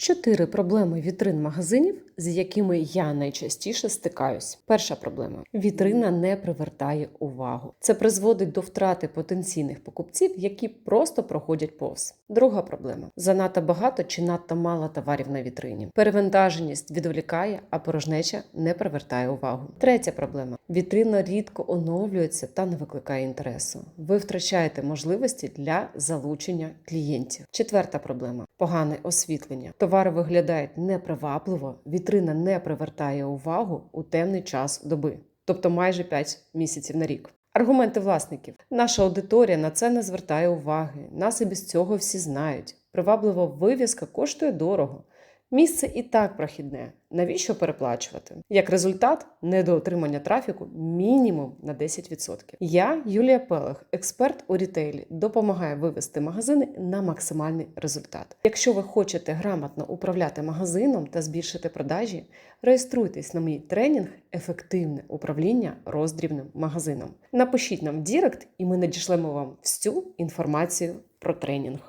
Чотири проблеми вітрин магазинів, з якими я найчастіше стикаюсь. Перша проблема: вітрина не привертає увагу. Це призводить до втрати потенційних покупців, які просто проходять повз. Друга проблема: занадто багато чи надто мало товарів на вітрині. Перевантаженість відволікає, а порожнеча не привертає увагу. Третя проблема: вітрина рідко оновлюється та не викликає інтересу. Ви втрачаєте можливості для залучення клієнтів. Четверта проблема: погане освітлення. Товари виглядають непривабливо, вітрина не привертає увагу у темний час доби, тобто майже 5 місяців на рік. Аргументи власників: наша аудиторія на це не звертає уваги. Нас і без цього всі знають. Приваблива вивіска коштує дорого. Місце і так прохідне. Навіщо переплачувати? Як результат, недоотримання трафіку мінімум на 10%. Я, Юлія Пелех, експерт у рітейлі, допомагаю вивести магазини на максимальний результат. Якщо ви хочете грамотно управляти магазином та збільшити продажі, реєструйтесь на мій тренінг Ефективне управління роздрібним магазином. Напишіть нам в Дірект, і ми надішлемо вам всю інформацію про тренінг.